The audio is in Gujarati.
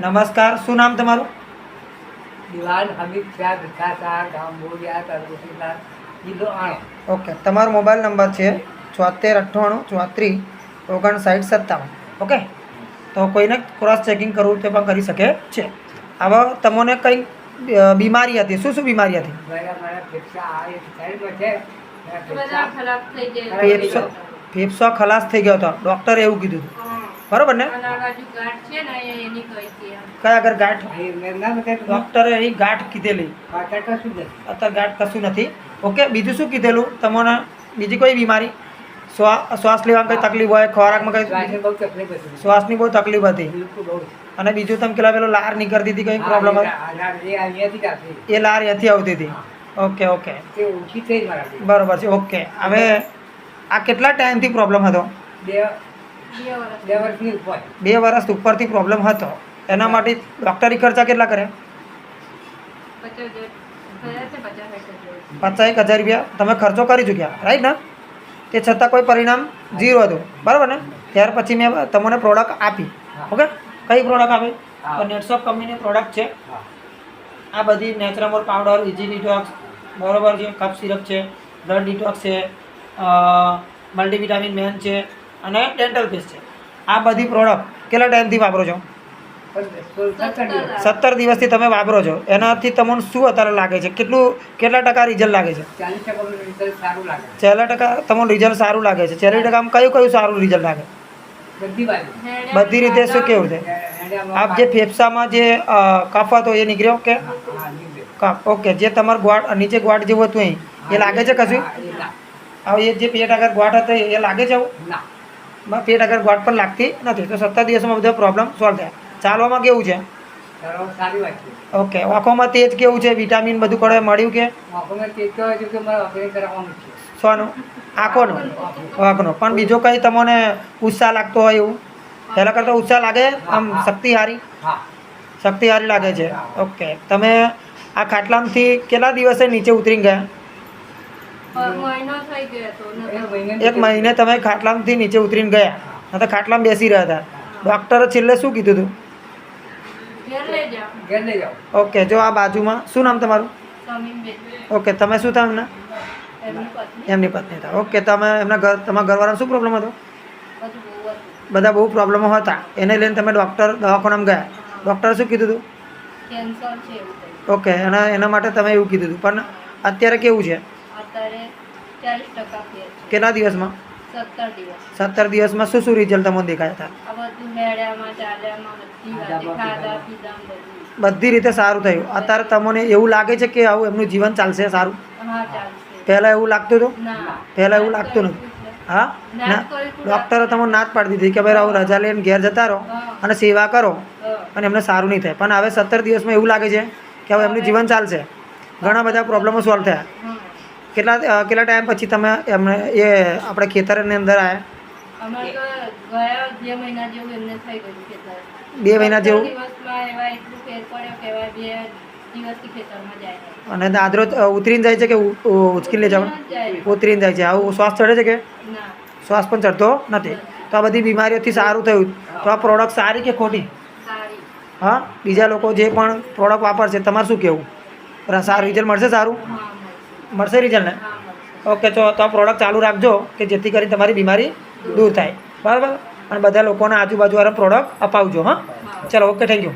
નમસ્કાર શું નામ તમારું? દિવાન હમીદ શાહ ભીખાસા ગામ બોરિયા સિદ્ધાર્થ જિલ્લો આણંદ. ઓકે તમારો મોબાઈલ નંબર છે ચોતેર અઠ્ઠાણું ચોત્રીસ ઓગણસાઠ સત્તાવન. ઓકે તો કોઈને ક્રોસ ચેકિંગ કરવું તે પણ કરી શકે છે. હવે તમને કંઈ બીમારી હતી. શું શું બીમારી હતી? ફેફસા આ એક સાઈડમાં છે. મારા બધા ફેફસા ખરાબ થઈ જાય ફેફસો ફેફસો ખલાસ થઈ ગયો હતો. ડૉક્ટરે એવું કીધું હતું. બરોબર ને? એ. કયા આગળ ગાંઠ? ડૉક્ટરે એની ગાંઠ કીધેલી. અત્યારે ગાંઠ કશું નથી. ઓકે બીજું શું કીધેલું? તમને બીજી કોઈ બીમારી? શ્વા શ્વાસ લેવામાં કંઈ તકલીફ હોય ખોરાકમાં કંઈ? શ્વાસની બહુ તકલીફ હતી. અને બીજું તમે પેલા પેલો લાર નીકળતી હતી કંઈ પ્રોબ્લેમ હા, આ- આ- એ. એ લાર અહીંયાથી આવતી હતી. Okay okay. બરોબર છે ઓકે. હવે આ કેટલા ટાઈમથી પ્રોબ્લેમ હતો? બે બે વર્ષ ઉપરથી પ્રોબ્લેમ હતો. એના માટે ડૉક્ટરી ખર્ચા કેટલા કરે પચાસ એક હજાર. રૂપિયા. તમે ખર્ચો કરી ચૂક્યા. રાઈટ ને? તે છતાં કોઈ પરિણામ ઝીરો હતું. બરાબર ને? ત્યાર પછી મેં તમને પ્રોડક્ટ આપી. ઓકે કઈ પ્રોડક્ટ આપી. તો નેટસોપ કંપનીની પ્રોડક્ટ છે. આ બધી નેચરામોર પાવડર ઇઝી ડિટોક્સ બરોબર છે કફ સિરપ છે બ્લડ ડિટોક્સ છે મલ્ટીવિટામિન મેન છે અને ડેન્ટલ પેસ્ટ છે. આ બધી પ્રોડક્ટ કેટલા ટાઈમથી વાપરો છો? સત્તર દિવસથી તમે વાપરો છો. એનાથી તમને શું અત્યારે લાગે છે? કેટલું કેટલા ટકા રિઝલ્ટ લાગે છે? ચાલીસ ટકા તમને રિઝલ્ટ સારું લાગે છે. છેલ્લી ટકામાં કયું કયું સારું રિઝલ્ટ લાગે? બધી રીતે શું કેવું છે? આપ જે ફેફસામાં જે કફ હતો એ નીકળ્યો કે? ઓકે. જે તમારું ગ્વાડ નીચે ગ્વાટ જેવું હતું એ લાગે છે કશું? હવે એ જે પેટ આગળ ગ્વાટ હતો એ લાગે છે આવું? બા, પેટ આગળ ગોટ પણ લાગતી નથી તો સત્તર દિવસમાં બધો પ્રોબ્લેમ સોલ્વ થયા. ચાલવામાં કેવું છે? ઓકે આંખોમાં તેજ કેવું છે? વિટામિન બધું કડે મળ્યું કે? સોનું? આંખોનું? આંખનું. પણ બીજો કંઈ તમને ઉત્સાહ લાગતો હોય એવું? પહેલાં કરતાં ઉત્સાહ લાગે? આમ શક્તિ હારી હા. શક્તિ હારી લાગે છે. ઓકે. તમે આ ખાટલામાંથી કેટલા દિવસે નીચે ઉતરી ગયા પર મહિનો થઈ ગયો હતો ને એક મહિને તમે ખાટલામાંથી નીચે ઉતરીને ગયા. ન તો ખાટલામાં બેસી રહ્યા હતા. ડૉક્ટરે છેલ્લે શું કીધું હતું ઘેર લઈ જાઓ. ઘેર લઈ જાઓ. ઓકે જો આ બાજુમાં શું નામ તમારું? ઓકે તમે શું થાવ એમના? એમની પત્ની. હતા ઓકે તમે એમના ઘર તમારા ઘરવાળાને શું પ્રોબ્લેમ હતો? બધું બહુ હતું. બધા બહુ પ્રોબ્લેમો હતા. એને લઈને તમે ડૉક્ટર દવાખાનામાં ગયા. ડૉક્ટરે શું કીધું હતું ઓકે અને એના માટે તમે એવું કીધું હતું પણ અત્યારે કેવું છે? અત્યારે ચાલીસ ટકા ફેર છે. કેટલા દિવસમાં? સત્તર દિવસ. સત્તર દિવસમાં શું શું રિઝલ્ટ તમને દેખાયા હતા? આ બધું મેળ્યામાં ચાલ્યામાં બધી વાતે ખાધા પીધામાં બધું. બધી રીતે સારું થયું. અત્યારે તમને એવું લાગે છે કે આવું એમનું જીવન ચાલશે સારું? હા ચાલશે. પહેલાં એવું લાગતું હતું? ના. પહેલાં એવું લાગતું નથી હા? ના. ડૉક્ટરે તમને ના જ પાડી દીધી કે ભાઈ આવું રજા લઈને ઘેર જતા રહો અને સેવા કરો અને એમને સારું નહીં થાય. પણ હવે સત્તર દિવસમાં એવું લાગે છે કે હવે એમનું જીવન ચાલશે. ઘણા બધા પ્રોબ્લેમો સોલ્વ થયા. કેટલા કેટલા ટાઈમ પછી તમે એમને એ આપણે ખેતરની અંદર આવ્યા બે મહિના જેવું. અને દાદરો ઉતરીને જાય છે કે ઉચકીને લઈ જવાનું? ઉતરીને જાય છે. આવું શ્વાસ ચડે છે કે? શ્વાસ પણ ચડતો નથી. તો આ બધી બીમારીઓથી સારું થયું. તો આ પ્રોડક્ટ સારી કે ખોટી? હા? બીજા લોકો જે પણ પ્રોડક્ટ વાપરશે તમારે શું કહેવું? સારું રિઝલ્ટ મળશે સારું? મળશે રિઝલ્ટ ને? ઓકે તો તો આ પ્રોડક્ટ ચાલુ રાખજો કે જેથી કરીને તમારી બીમારી દૂર થાય. બરાબર? અને બધા લોકોને આજુબાજુવાળા પ્રોડક્ટ અપાવજો હા? ચલો ઓકે થેન્ક યુ